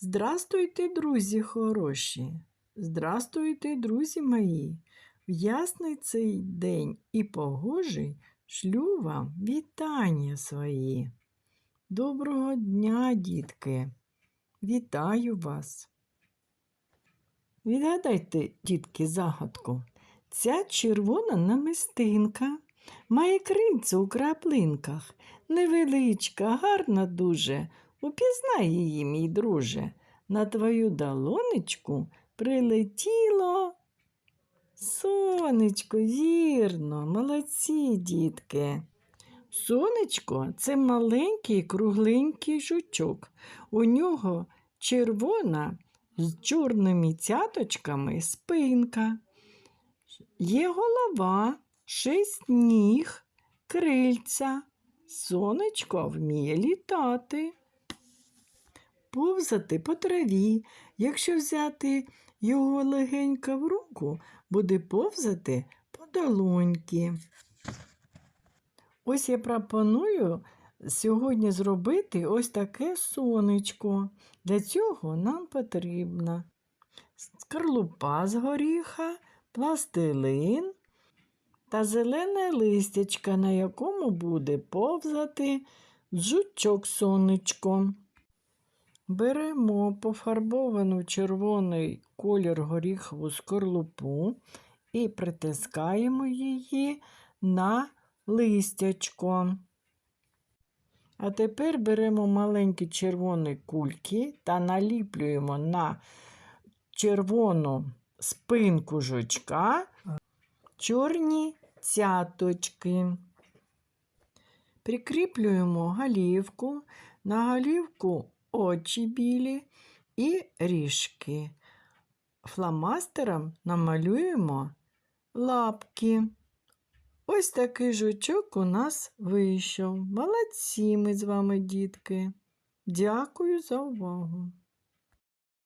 Здрастуйте, друзі хороші. Здрастуйте, друзі мої. В ясний цей день і погожий шлю вам вітання свої. Доброго дня, дітки. Вітаю вас. Відгадайте, дітки, загадку. Ця червона намистинка має крильця у краплинках. Невеличка, гарна дуже. Упізнай її, мій друже. На твою долонечку прилетіло. Сонечко, вірно, молодці, дітки. Сонечко це маленький кругленький жучок. У нього червона з чорними цяточками спинка. Є голова, шість ніг, крильця. Сонечко вміє літати. Повзати по траві. Якщо взяти його легенько в руку, буде повзати по долоньки. Ось я пропоную сьогодні зробити ось таке сонечко. Для цього нам потрібна скорлупа з горіха, пластилин та зелене листячка, на якому буде повзати жучок сонечко. Беремо пофарбовану червоний колір горіхову скорлупу і притискаємо її на листячко. А тепер беремо маленькі червоні кульки та наліплюємо на червону спинку жучка чорні цяточки. Прикріплюємо голівку, на голівку очі білі і ріжки. Фломастером намалюємо лапки. Ось такий жучок у нас вийшов. Молодці ми з вами, дітки. Дякую за увагу.